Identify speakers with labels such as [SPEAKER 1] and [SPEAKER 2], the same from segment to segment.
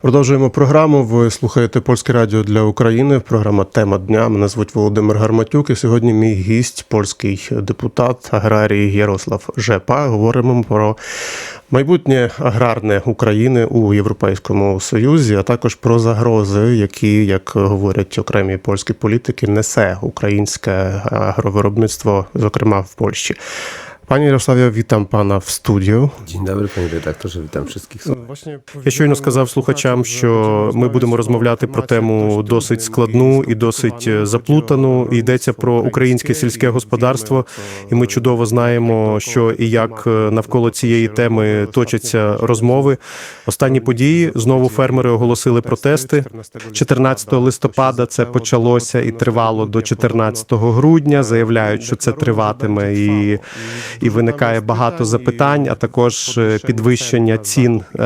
[SPEAKER 1] Продовжуємо програму. Ви слухаєте Польське радіо для України. Програма Тема дня. Мене звуть Володимир Гарматюк. І сьогодні мій гість, польський депутат аграрій Ярослав Жепа. Говоримо про майбутнє аграрне України у Європейському Союзі, а також про загрози, які, як говорять окремі польські політики, несе українське агровиробництво, зокрема в Польщі. Panie Jarosławie, witam pana w studiu.
[SPEAKER 2] Dzień dobry, panie redaktorze, witam wszystkich.
[SPEAKER 3] Я щойно сказав слухачам, що ми будемо розмовляти про тему досить складну і досить заплутану. Йдеться про українське сільське господарство, і ми чудово знаємо, що і як навколо цієї теми точаться розмови. Останні події знову фермери оголосили протести. 14 листопада це почалося і тривало до 14 грудня. Заявляють, що це триватиме і, і виникає багато запитань, а також е, підвищення цін е,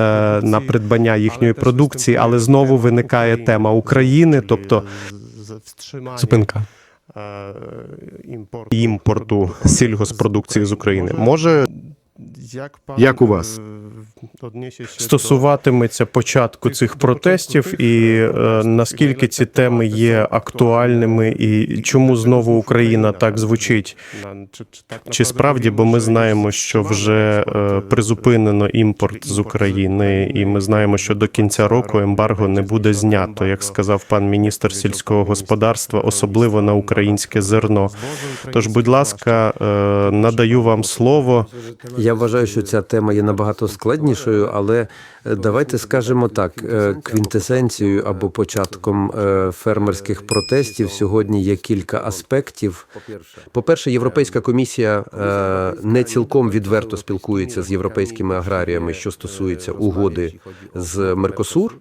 [SPEAKER 3] на придбання їхньої продукції. Але знову виникає тема України, тобто зупинка
[SPEAKER 1] імпорту
[SPEAKER 3] імпорту сільгоспродукції з України. Може
[SPEAKER 1] як,
[SPEAKER 2] Як у вас?
[SPEAKER 3] стосуватиметься початку цих протестів, і е, наскільки ці теми є актуальними, і чому знову Україна так звучить? Чи справді, бо ми знаємо, що вже е, призупинено імпорт з України, і ми знаємо, що до кінця року ембарго не буде знято, як сказав пан міністр сільського господарства, особливо на українське зерно. Тож, будь ласка, е, надаю вам слово.
[SPEAKER 2] Я вважаю, що ця тема є набагато складнішою, але е, давайте скажемо так: е, квінтесенцією або початком е, фермерських протестів сьогодні є кілька аспектів. По-перше, Європейська комісія не цілком відверто спілкується з європейськими аграріями, що стосується угоди з Меркосур.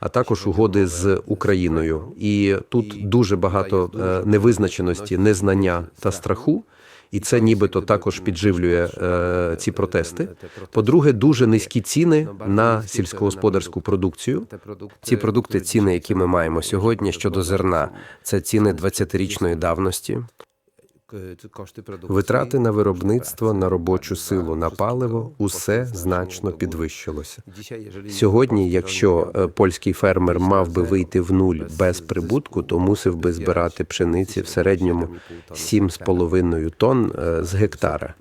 [SPEAKER 2] А також угоди з Україною, і тут дуже багато невизначеності, незнання та страху. І це нібито також підживлює е, ці протести. По-друге, дуже низькі ціни на сільськогосподарську продукцію. Ці продукти, ціни, які ми маємо сьогодні щодо зерна, це ціни 20-річної давності. Витрати на виробництво, на робочу силу, на паливо усе значно підвищилося. Сьогодні, якщо е, польський фермер мав би вийти в нуль без прибутку, то мусив би збирати пшениці в середньому 7,5 тонн е, з гектара.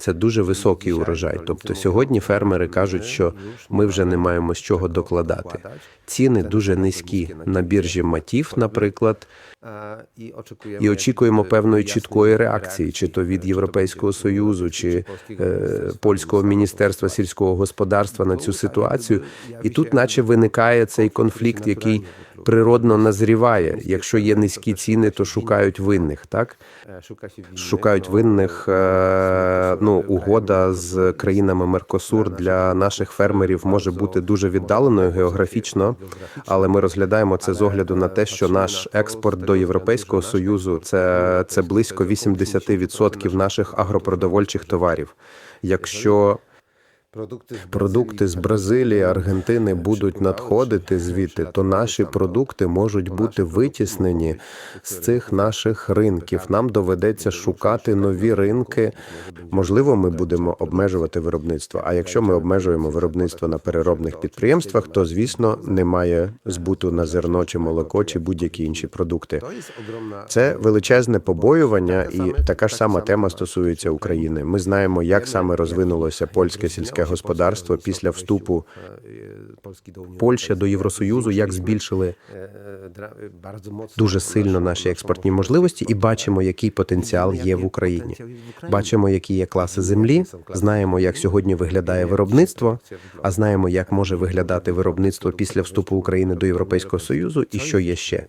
[SPEAKER 2] Це дуже високий урожай. Тобто сьогодні фермери кажуть, що ми вже не маємо з чого докладати. Ціни дуже низькі на біржі матів, наприклад, і очікуємо певної чіткої реакції, чи то від Європейського союзу, чи е, польського міністерства сільського господарства на цю ситуацію. І тут, наче, виникає цей конфлікт, який природно назріває. Якщо є низькі ціни, то шукають винних. Так шукають винних. е, Ну, угода з країнами Меркосур для наших фермерів може бути дуже віддаленою географічно, але ми розглядаємо це з огляду на те, що наш експорт до Європейського союзу це, це близько 80% наших агропродовольчих товарів. Якщо Продукти з Бразилії, Аргентини будуть надходити звідти, то наші продукти можуть бути витіснені з цих наших ринків. Нам доведеться шукати нові ринки. Можливо, ми будемо обмежувати виробництво. А якщо ми обмежуємо виробництво на переробних підприємствах, то звісно немає збуту на зерно чи молоко чи будь-які інші продукти. Це величезне побоювання, і така ж сама тема стосується України. Ми знаємо, як саме розвинулося польське сільське господарство після вступу Польщі до Євросоюзу, як збільшили дуже сильно наші експортні можливості, і бачимо, який потенціал є в Україні. Бачимо, які є класи землі. Знаємо, як сьогодні виглядає виробництво, а знаємо, як може виглядати виробництво після вступу України до Європейського союзу, і що є ще.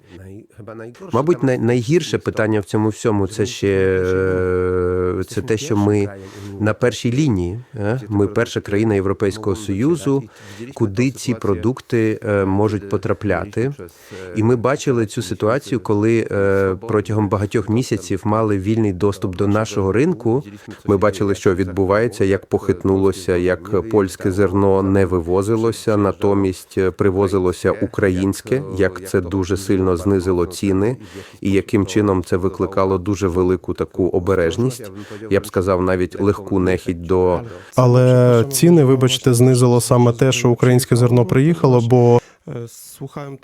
[SPEAKER 2] Мабуть, найгірше питання в цьому всьому це ще це те, що ми на першій лінії. е? Ми перша країна Європейського союзу, куди ці продукти е, можуть потрапляти. І ми бачили цю ситуацію, коли е, протягом багатьох місяців мали вільний доступ до нашого ринку. Ми бачили, що відбувається, як похитнулося, як польське зерно не вивозилося, натомість привозилося українське, як це дуже сильно знизило ціни, і яким чином це викликало дуже велику таку обережність. Я б сказав, навіть легку нехідь до
[SPEAKER 3] Але ціни, вибачте, знизило саме те, що українське зерно приїхало, бо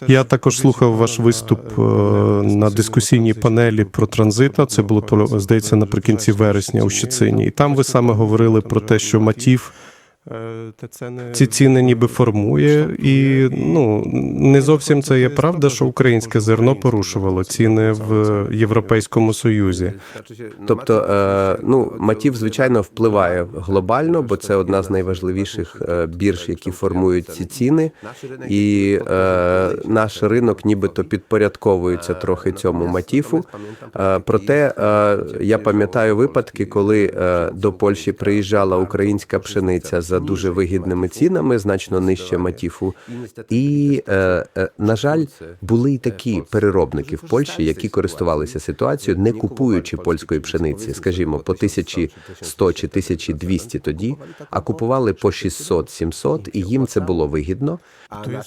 [SPEAKER 3] Я також слухав ваш виступ
[SPEAKER 1] на,
[SPEAKER 3] е, на дискусійній панелі про транзита. Це було здається наприкінці вересня у Щецині. І там ви саме говорили про те, що Матів
[SPEAKER 1] та це не-
[SPEAKER 3] ці ціни ніби формує, і ну не зовсім це є правда, що українське зерно порушувало ціни в Європейському Союзі.
[SPEAKER 2] Тобто, е, ну матів, звичайно, впливає глобально, бо це одна з найважливіших е, бірж, які формують ці ціни, і е, наш ринок нібито підпорядковується трохи цьому матіфу. Е, проте е, я пам'ятаю випадки, коли е, до Польщі приїжджала українська пшениця за дуже вигідними цінами, значно нижче матіфу. І е, е, на жаль, були й такі переробники в Польщі, які користувалися ситуацією, не купуючи польської пшениці, скажімо, по 1100 чи 1200 тоді, а купували по 600-700, і їм це було вигідно.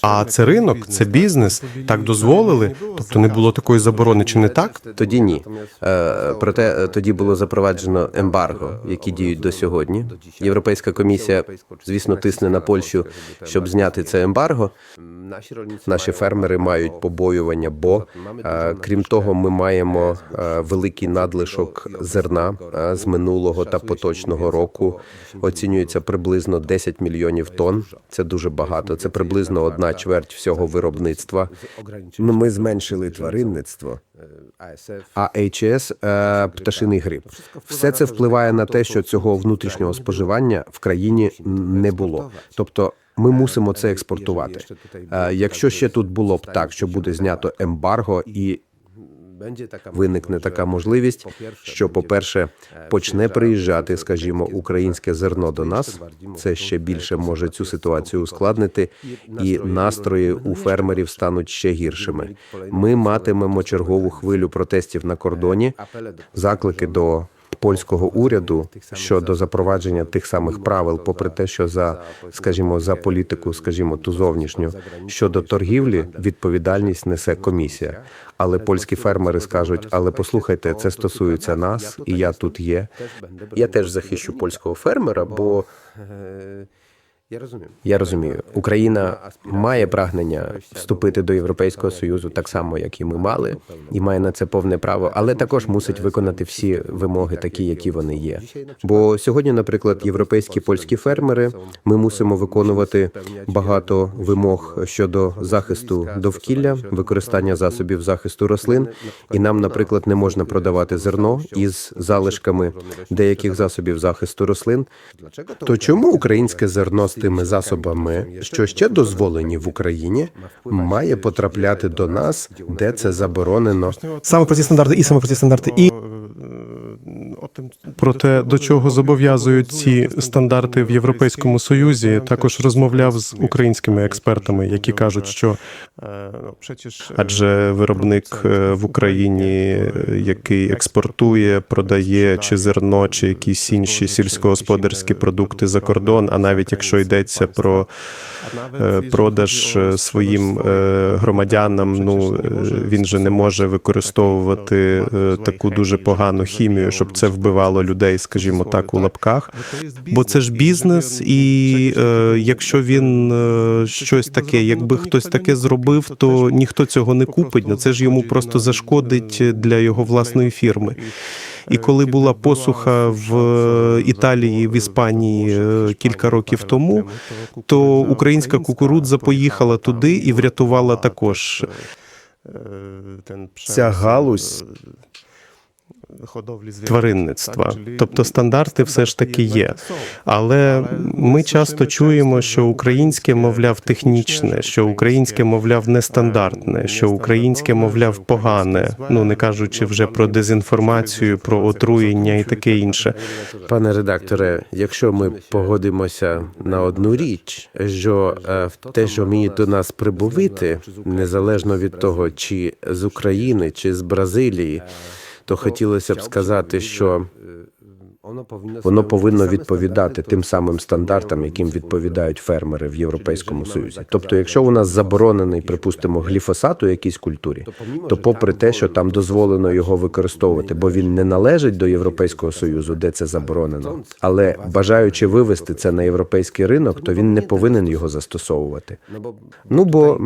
[SPEAKER 3] А це ринок, це бізнес. Так дозволили? Тобто не було такої заборони, чи не так?
[SPEAKER 2] Тоді ні. Е, проте е, тоді було запроваджено ембарго, які діють до сьогодні. Європейська комісія, звісно, тисне на Польщу, щоб зняти це ембарго. Наші фермери мають побоювання, бо е, крім того, ми маємо е, великий надлишок зерна е, з минулого та поточного року. Оцінюється приблизно 10 мільйонів тонн. Це дуже багато. Це приблизно одна чверть всього виробництва. Ми зменшили тваринництво. А HS е, – пташиний грип. Все це впливає на те, що цього внутрішнього споживання в країні не було. Тобто ми мусимо це експортувати. Е, Якщо ще тут було б так, що буде знято ембарго і виникне така можливість, що, по-перше, почне приїжджати, скажімо, українське зерно до нас. Це ще більше може цю ситуацію ускладнити, і настрої у фермерів стануть ще гіршими. Ми матимемо чергову хвилю протестів на кордоні, заклики до. Польського уряду щодо запровадження тих самих правил, попри те, що за, скажімо, за політику, скажімо, ту зовнішню. щодо торгівлі, відповідальність несе комісія. Але польські фермери скажуть: але послухайте, це стосується нас, і я тут є. Я теж захищу польського фермера, бо я розумію, Я розумію. Україна має прагнення вступити до Європейського союзу так само, як і ми мали, і має на це повне право, але також мусить виконати всі вимоги, такі, які вони є. Бо сьогодні, наприклад, європейські польські фермери, ми мусимо виконувати багато вимог щодо захисту довкілля, використання засобів захисту рослин, і нам, наприклад, не можна продавати зерно із залишками деяких засобів захисту рослин. То чому українське зерно тими засобами, що ще дозволені в Україні, має потрапляти до нас, де це заборонено?
[SPEAKER 4] Саме про ці стандарти і саме про ці стандарти і
[SPEAKER 3] Про те, до чого зобов'язують ці стандарти в Європейському Союзі, також розмовляв з українськими експертами, які кажуть, що
[SPEAKER 1] Е, ну, е,
[SPEAKER 3] адже виробник е, в Україні, який експортує, продає чи зерно, чи якісь інші сільськогосподарські продукти за кордон, а навіть якщо йдеться про продаж своїм громадянам, ну він же не може використовувати таку дуже погану хімію, щоб це вбивало людей, скажімо так, у лапках. Бо це ж бізнес, і е, якщо він е, щось таке, якби хтось таке зробив, то ніхто цього не купить. На це ж йому просто зашкодить для його власної фірми. І коли була посуха в е, Італії, в Іспанії е, кілька років тому, то українська кукурудза поїхала туди і врятувала також.
[SPEAKER 1] е,
[SPEAKER 3] Ця галузь
[SPEAKER 1] е,
[SPEAKER 3] тваринництва.
[SPEAKER 1] так, czyli
[SPEAKER 3] Тобто стандарти все ж таки є. Але ми часто чуємо, що українське, мовляв, технічне, що українське, мовляв, нестандартне, що українське, мовляв, погане. Ну не кажучи вже про дезінформацію, про отруєння і таке інше.
[SPEAKER 2] Пане редакторе, якщо ми погодимося на одну річ, що е, в те, що вміють до нас прибувити, незалежно від того, чи з України, чи з Бразилії, то хотілося б сказати, що Воно повинно відповідати тим самим стандартам, яким відповідають фермери в Європейському Союзі. Тобто, якщо у нас заборонений, припустимо, гліфосат у якійсь культурі, то попри те, що там дозволено його використовувати, бо він не належить до Європейського союзу, де це заборонено, але бажаючи вивести це на європейський ринок, то він не повинен його застосовувати. Ну бо,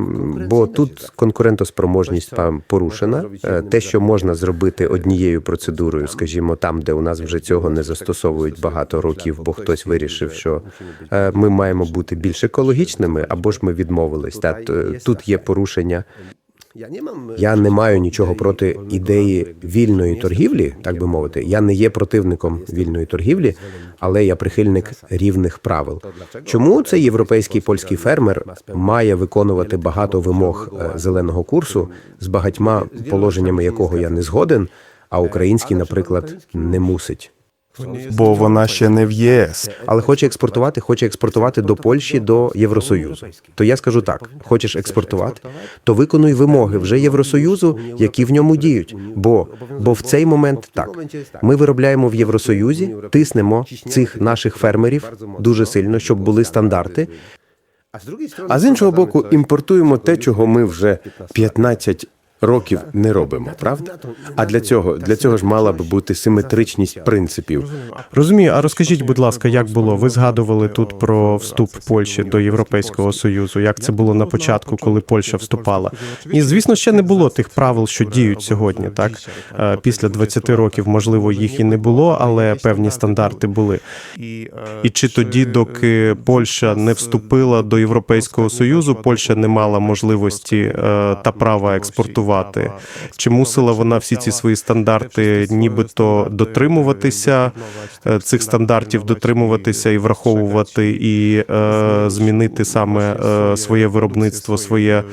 [SPEAKER 2] бо тут конкурентоспроможність там порушена. Е, Те, що можна зробити однією процедурою, скажімо, там, де у нас вже цього не застосовують багато років, бо хтось вирішив, що е, ми маємо бути більш екологічними, або ж ми відмовились. Та тут є порушення. Я не маю нічого проти ідеї вільної торгівлі, так би мовити. Я не є противником вільної торгівлі, але я прихильник рівних правил. Чому цей європейський польський фермер має виконувати багато вимог е, зеленого курсу з багатьма положеннями якого я не згоден, а український, наприклад, не мусить.
[SPEAKER 5] Бо вона ще не в ЄС.
[SPEAKER 2] Але хоче експортувати, хоче експортувати до Польщі, до Євросоюзу. То я скажу так: хочеш експортувати, то виконуй вимоги вже Євросоюзу, які в ньому діють. Бо, бо в цей момент так ми виробляємо в Євросоюзі, тиснемо цих наших фермерів дуже сильно, щоб були стандарти.
[SPEAKER 5] А з іншого боку, імпортуємо те, чого ми вже 15 років не робимо, правда? А для цього для цього ж мала би бути симетричність принципів.
[SPEAKER 3] Розумію, а розкажіть, будь ласка, як було? Ви згадували тут про вступ Польщі до Європейського союзу. Як це було на початку, коли Польща вступала? І звісно, ще не було тих правил, що діють сьогодні. Так Е, після 20 років, можливо, їх і не було, але певні стандарти були. І чи тоді, доки Польща не вступила до Європейського союзу, Польща не мала можливості е, та права експортувати? Чи мусила вона всі ці свої стандарти, нібито дотримуватися е, цих стандартів, дотримуватися і враховувати, і е, змінити саме е, своє виробництво, своє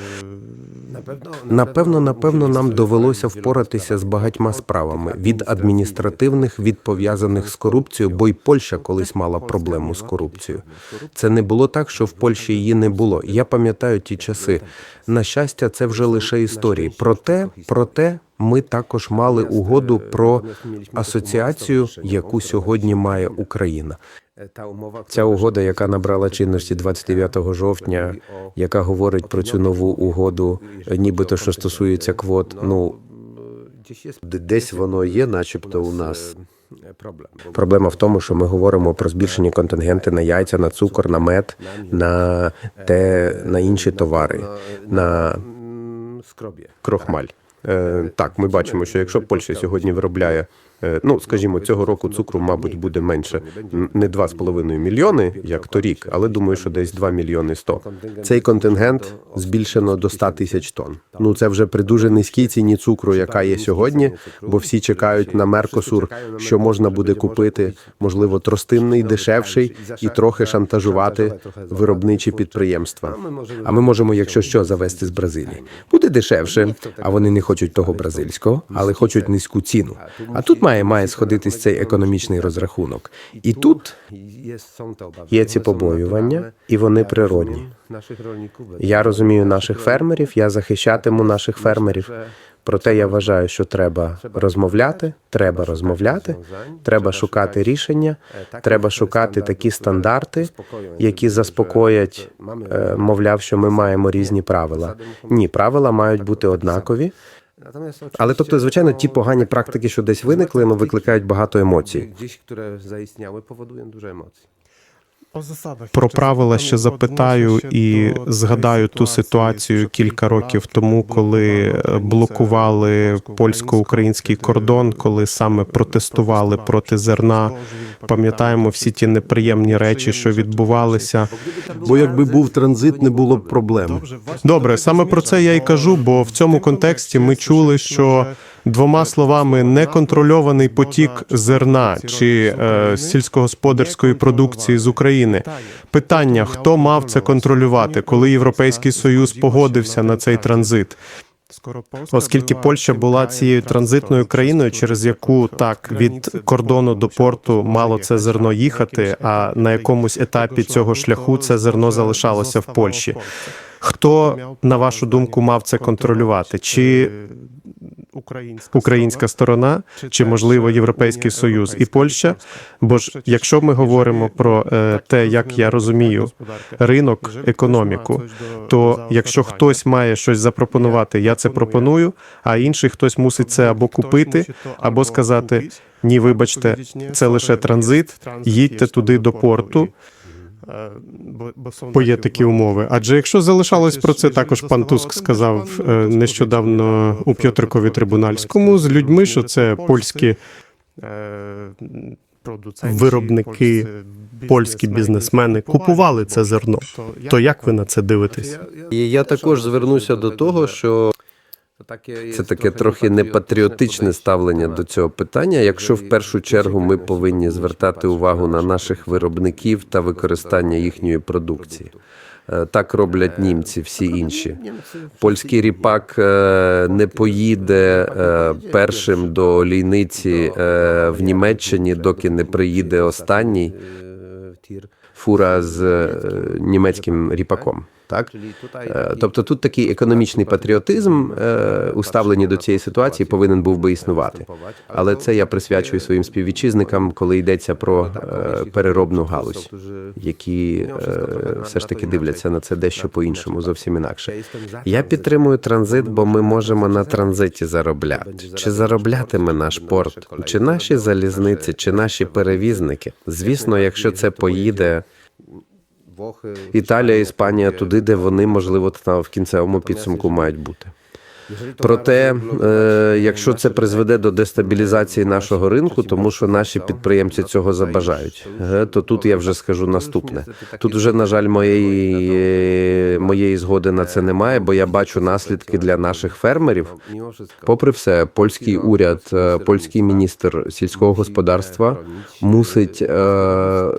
[SPEAKER 2] Напевно, напевно, нам довелося впоратися з багатьма справами від адміністративних, від пов'язаних з корупцією, бо й Польща колись мала проблему з корупцією. Це не було так, що в Польщі її не було. Я пам'ятаю ті часи. На щастя, це вже лише історії. Проте, проте. Ми також мали угоду про асоціацію, яку сьогодні має Україна. Ця угода, яка набрала чинності 29 жовтня, яка говорить про цю нову угоду, нібито що стосується квот. Ну десь воно є, начебто, у нас. Проблема в тому, що ми говоримо про збільшені контингенти на яйця, на цукор, на мед, на те, на інші товари, на крохмаль. Е, так, ми бачимо, що якщо Польща сьогодні виробляє, ну скажімо, цього року цукру, мабуть, буде менше не 2,5 мільйони, як торік, але думаю, що десь 2 мільйони 100. Цей контингент збільшено до 100 тисяч тонн. Ну це вже при дуже низькій ціні цукру, яка є сьогодні, бо всі чекають на Меркосур, що можна буде купити, можливо, тростинний, дешевший і трохи шантажувати виробничі підприємства. А ми можемо, якщо що, завести з Бразилії. Буде дешевше, а вони не хочуть того бразильського, але хочуть низьку ціну. А тут має має сходитись цей економічний розрахунок. І тут є ці побоювання, і вони природні. Я розумію наших фермерів, я захищатиму наших фермерів. Проте я вважаю, що треба розмовляти, треба розмовляти, треба шукати рішення, треба шукати такі стандарти, які заспокоять, е, мовляв, що ми маємо різні правила. Ні, правила мають бути однакові. Але тобто, звичайно, ті погані практики, що десь виникли, ну викликають багато емоцій. дуже emocji.
[SPEAKER 3] Про правила ще запитаю і згадаю ту ситуацію кілька років тому, коли е, блокували польсько-український кордон, коли саме протестували проти зерна. Пам'ятаємо всі ті неприємні речі, що відбувалися.
[SPEAKER 6] Бо якби був транзит, не було б проблем.
[SPEAKER 3] Добре, саме про це я й кажу, бо в цьому контексті ми чули, що двома словами неконтрольований потік зерна чи е, сільськогосподарської продукції з України. Питання: хто мав це контролювати, коли Європейський Союз погодився на цей транзит? Оскільки Польща була цією транзитною країною, через яку так від кордону до порту мало це зерно їхати, а на якомусь етапі цього шляху це зерно залишалося в Польщі. Хто на вашу думку мав це контролювати? Чи українська сторона, чи можливо Європейський Союз. І Польща. Бо ж, якщо ми говоримо про е, те, як я розумію, ринок, економіку, то якщо хтось має щось запропонувати, я це пропоную, а інший хтось мусить це або купити, або сказати ні, вибачте, це лише транзит, їдьте туди до порту. Бо є такі умови. Адже якщо залишалось про це, також пан Туск сказав е, нещодавно у П'ятрикові трибунальському з людьми, що це польські виробники, польські бізнесмени купували це зерно. То як ви на це дивитесь?
[SPEAKER 2] І я також звернуся до того, що це таке трохи непатріотичне ставлення до цього питання. Якщо в першу чергу ми повинні звертати увагу на наших виробників та використання їхньої продукції. Е, Так роблять німці, всі інші. Польський ріпак е, не поїде е, першим до олійниці е, в Німеччині, доки не приїде останній фура з е, німецьким ріпаком. Так, Е, тобто тут такий економічний патріотизм е, у ставленні до цієї ситуації повинен був би існувати. Але це я присвячую своїм співвітчизникам, коли йдеться про е, переробну галузь, які е, все ж таки дивляться на це дещо по-іншому, зовсім інакше. Я підтримую транзит, бо ми можемо на транзиті заробляти. Чи зароблятиме наш порт, чи наші залізниці, чи наші перевізники? Звісно, якщо це поїде. Італія, Іспанія туди, де вони, можливо, в кінцевому підсумку мають бути. Проте, е, якщо це призведе до дестабілізації нашого ринку, тому що наші підприємці цього забажають, е, то тут я вже скажу наступне. Тут вже, на жаль, моєї, е, моєї згоди на це немає, бо я бачу наслідки для наших фермерів. Попри все, польський уряд, польський міністр сільського господарства мусить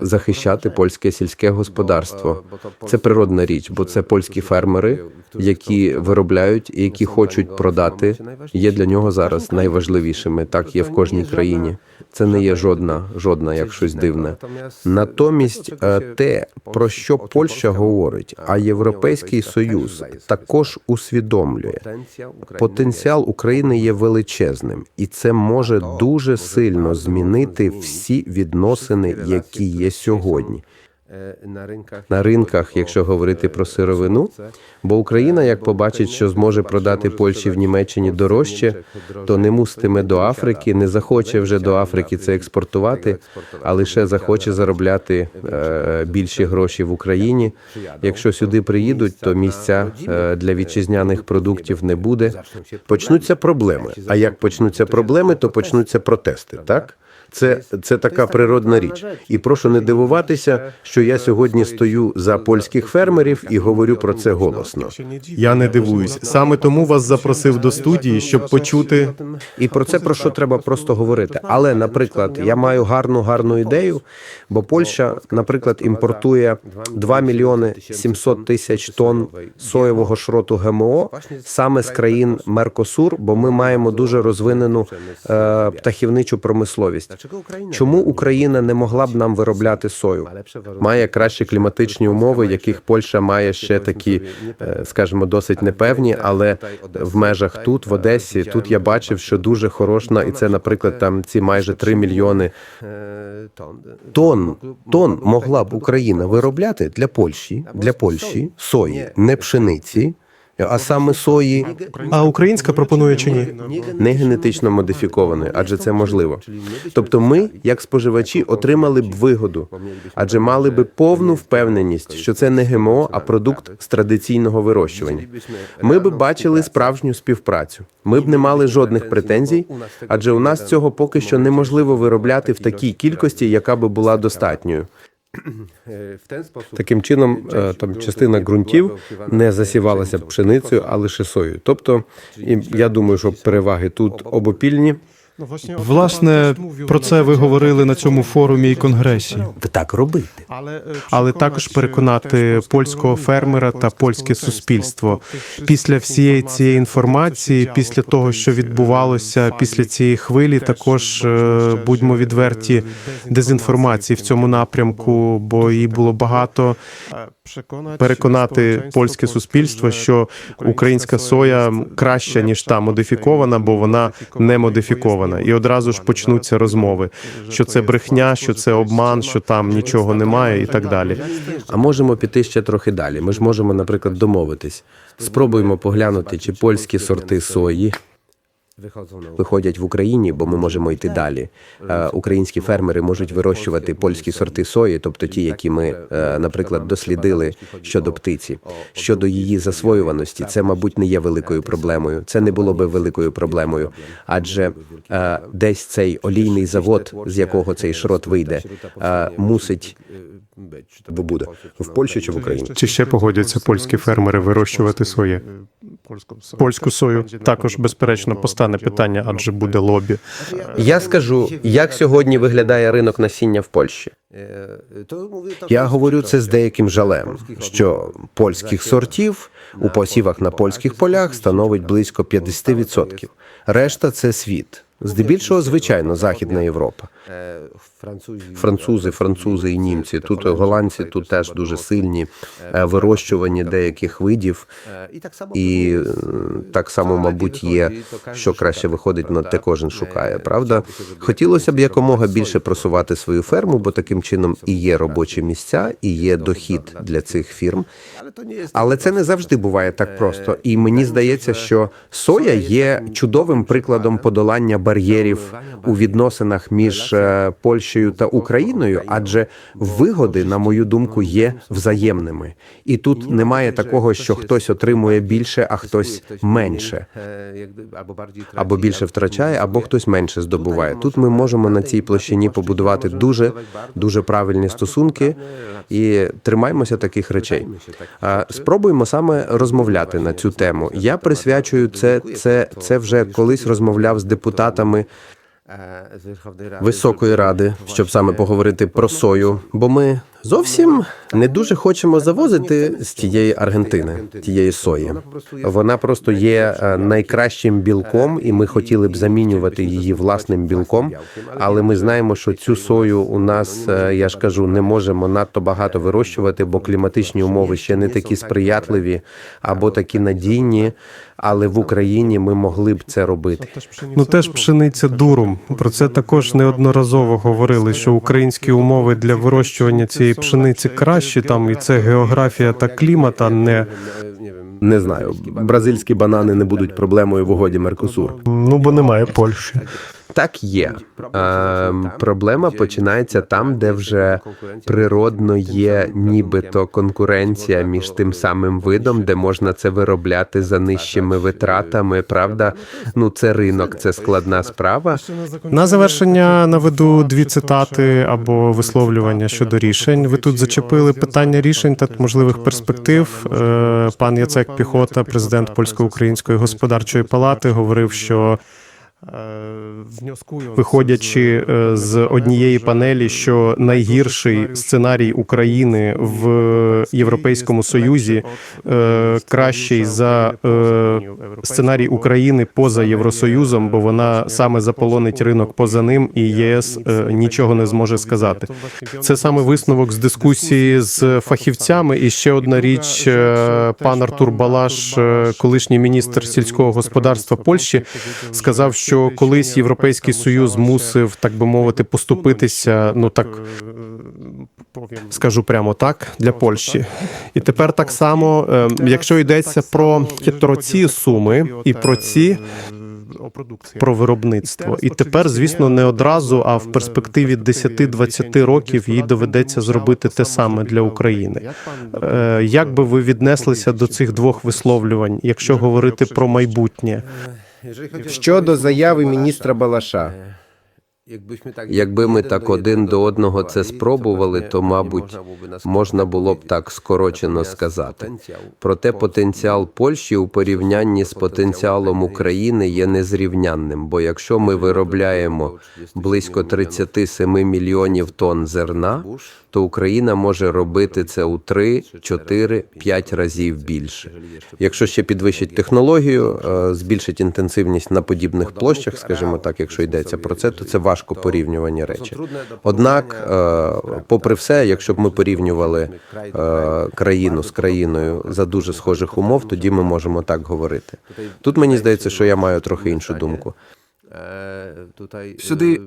[SPEAKER 2] захищати польське сільське господарство. Це природна річ, бо це польські фермери, які виробляють і які хочуть продати, є для нього зараз найважливішими. Так є в кожній країні. Це не є жодна, жодна як щось дивне. Натомість, е, те, про що Польща говорить, а Європейський Союз також усвідомлює. Потенціал України є величезним, і це може дуже сильно змінити всі відносини, які є сьогодні. На ринках, на ринках, якщо говорити про сировину, бо Україна, як побачить, що зможе продати Польщі в Німеччині дорожче, то не мустиме до Африки, не захоче вже до Африки це експортувати, а лише захоче заробляти е, більші гроші в Україні. Якщо сюди приїдуть, то місця е, для вітчизняних продуктів не буде.
[SPEAKER 5] Почнуться проблеми. А як почнуться проблеми, то почнуться протести. Так це, це така природна річ. І прошу не дивуватися, що я сьогодні стою за польських фермерів і говорю про це голосно.
[SPEAKER 3] Я не дивуюсь. Саме тому вас запросив до студії, щоб почути.
[SPEAKER 2] І про це про що треба просто говорити. Але, наприклад, я маю гарну гарну ідею, бо Польща, наприклад, імпортує 2 мільйони 700 тисяч тонн соєвого шроту ГМО саме з країн Меркосур, бо ми маємо дуже розвинену е, птахівничу промисловість. Чому Україна не могла б нам виробляти сою? Має кращі кліматичні умови, яких Польща має ще такі, е, скажімо, досить непевні, але в межах тут, в Одесі, тут я бачив, що дуже хорошна, і це, наприклад, там ці майже 3 мільйони тонн, тонн могла б Україна виробляти для Польщі, для Польщі сої, не пшениці, а саме сої
[SPEAKER 4] А українська пропонує чи ні?
[SPEAKER 2] не генетично модифікованої, адже це можливо. Тобто, ми, як споживачі, отримали б вигоду, адже мали би повну впевненість, що це не ГМО, а продукт з традиційного вирощування. Ми б бачили справжню співпрацю. Ми б не мали жодних претензій, адже у нас цього поки що неможливо виробляти в такій кількості, яка би була достатньою. Таким чином, е, там частина ґрунтів не засівалася пшеницею, а лише сою. Тобто, і я думаю, що переваги тут обопільні.
[SPEAKER 4] Власне, про це ви говорили на цьому форумі і конгресі.
[SPEAKER 2] Так робити.
[SPEAKER 3] але також переконати польського фермера та польське суспільство після всієї цієї інформації, після того, що відбувалося після цієї хвилі, також е, будьмо відверті дезінформації в цьому напрямку, бо її було багато. Переконати польське суспільство, що українська соя краща ніж та модифікована, бо вона не модифікована, і одразу ж почнуться розмови, що це брехня, що це обман, що там нічого немає, і так далі.
[SPEAKER 2] А можемо піти ще трохи далі. Ми ж можемо, наприклад, домовитись. Спробуємо поглянути, чи польські сорти сої виходять в Україні, бо ми можемо йти далі. Е, Українські фермери можуть вирощувати польські сорти сої, тобто ті, які ми, е, наприклад, дослідили щодо птиці, щодо її засвоюваності. Це, мабуть, не є великою проблемою. Це не було би великою проблемою, адже е, десь цей олійний завод, з якого цей шрот вийде, мусить
[SPEAKER 5] Бо буде в Польщі чи в Україні?
[SPEAKER 3] Чи ще погодяться польські фермери вирощувати своє польську сою? Також безперечно постане питання, адже буде лобі.
[SPEAKER 2] Я скажу, як сьогодні виглядає ринок насіння в Польщі. Я говорю це з деяким жалем, що польських сортів у посівах на польських полях становить близько 50%. Решта це світ. Здебільшого, звичайно, Західна Європа. Французи, французи і німці. Тут голландці тут теж дуже сильні е, вирощування деяких видів. І е, так само, мабуть, є, що краще виходить на те, кожен шукає. Правда, хотілося б якомога більше просувати свою ферму, бо таким чином і є робочі місця, і є дохід для цих фірм. Але це не завжди буває так просто. І мені здається, що соя є чудовим прикладом подолання бар'єрів у відносинах між е, Польщею та Україною, адже вигоди, на мою думку, є взаємними. І тут немає такого, що хтось отримує більше, а хтось менше. Або більше втрачає, або хтось менше здобуває. Тут ми можемо на цій площині побудувати дуже дуже правильні стосунки і тримаємося таких речей. Спробуємо саме розмовляти на цю тему. Я присвячую це, це, це вже колись розмовляв з депутатами Високої ради, щоб саме поговорити про сою, бо ми зовсім не дуже хочемо завозити з тієї Аргентини, тієї сої. Вона просто є е, найкращим білком, і ми хотіли б замінювати її власним білком. Але ми знаємо, що цю сою у нас, е, я ж кажу, не можемо надто багато вирощувати, бо кліматичні умови ще не такі сприятливі або такі надійні. Але в Україні ми могли б це робити.
[SPEAKER 3] Ну теж пшениця дуром. Про це також неодноразово говорили, що українські умови для вирощування цієї пшениці кращі. Там і це географія та клімат, а не
[SPEAKER 5] Не знаю. Бразильські банани не будуть проблемою в угоді Меркосур.
[SPEAKER 3] ну бо немає Польщі.
[SPEAKER 2] Так є. Е, проблема починається там, де вже природно є нібито конкуренція між тим самим видом, де можна це виробляти за нижчими витратами. Правда, ну це ринок, це складна справа.
[SPEAKER 3] На завершення наведу дві цитати або висловлювання щодо рішень. Ви тут зачепили питання рішень та можливих перспектив. Е, Пан Яцек Піхота, президент польсько-української господарчої палати, говорив, що. Виходячи е, з однієї панелі, що найгірший сценарій України в Європейському Союзі е, кращий за е, сценарій України поза Євросоюзом, бо вона саме заполонить ринок поза ним, і ЄС нічого не зможе сказати. Це саме висновок з дискусії з фахівцями. І ще одна річ, пан Артур Балаш, колишній міністр сільського господарства Польщі, сказав, що колись європейський союз мусив, так би мовити, поступитися. Ну так скажу прямо так для Польщі. І тепер так само, е, якщо йдеться про про ці суми і про ці. Про виробництво, і тепер, звісно, не одразу, а в перспективі 10-20 років їй доведеться зробити те саме для України. Е, Як би ви віднеслися до цих двох висловлювань, якщо говорити про майбутнє?
[SPEAKER 7] Щодо заяви міністра Балаша,
[SPEAKER 2] Якби ми так один до одного це спробували, то, мабуть, можна було б так скорочено сказати. Проте потенціал Польщі у порівнянні з потенціалом України є незрівнянним. Бо якщо ми виробляємо близько 37 мільйонів тонн зерна, то Україна може робити це у 3, 4, 5 разів більше. Якщо ще підвищить технологію, е, збільшить інтенсивність на подібних площах, скажімо так, якщо йдеться про це, то це важко порівнювані речі. Однак, е, попри все, якщо б ми порівнювали е, країну з країною за дуже схожих умов, тоді ми можемо так говорити. Тут мені здається, що я маю трохи іншу думку.
[SPEAKER 7] Сюди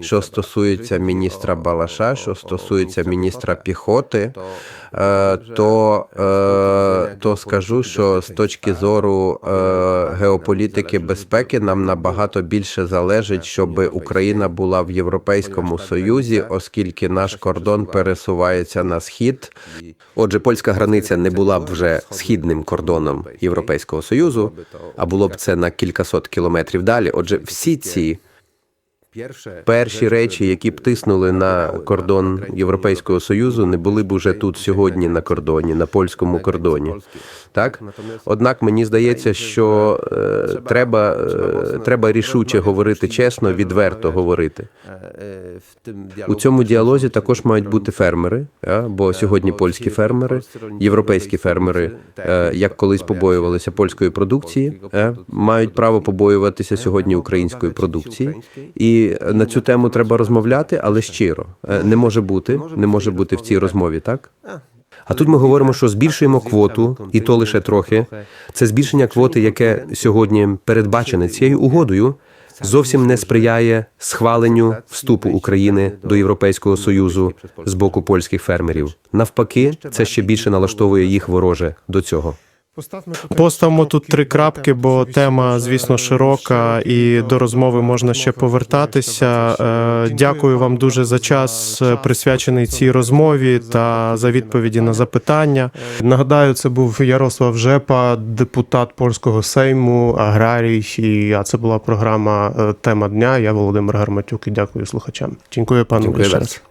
[SPEAKER 2] Що стосується міністра Балаша, що стосується міністра піхоти, е, то, е, то скажу, що з точки зору е, геополітики безпеки нам набагато більше залежить, щоб Україна була в Європейському Союзі, оскільки наш кордон пересувається на схід. Отже, польська границя не була б вже східним кордоном Європейського Союзу, а було б це на кількасот кілометрів далі. Отже, всі ці перші речі, які б тиснули на кордон Європейського союзу, не були б уже тут сьогодні на кордоні, на польському кордоні. Так? Однак мені здається, що е, треба, е, треба рішуче говорити чесно, відверто говорити. У цьому діалозі також мають бути фермери, а, бо сьогодні польські фермери, європейські фермери, е, як колись побоювалися польської продукції, е, мають право побоюватися сьогодні української продукції. І на цю тему треба розмовляти, але щиро. Е, Не може бути, не може бути в цій розмові, так? А тут ми говоримо, що збільшуємо квоту, і то лише трохи. Це збільшення квоти, яке сьогодні передбачене цією угодою, зовсім не сприяє схваленню вступу України до Європейського союзу з боку польських фермерів. Навпаки, це ще більше налаштовує їх вороже до цього.
[SPEAKER 3] Поставимо тут три крапки, бо тема, звісно, широка, і до розмови можна ще повертатися. Е, Дякую вам дуже за час, присвячений цій розмові та за відповіді на запитання.
[SPEAKER 1] Нагадаю, це був Ярослав Жепа, депутат польського сейму, аграрій. І а це була програма е, Тема дня. Я Володимир Гарматюк і дякую слухачам. Дякую пану
[SPEAKER 2] Дякую.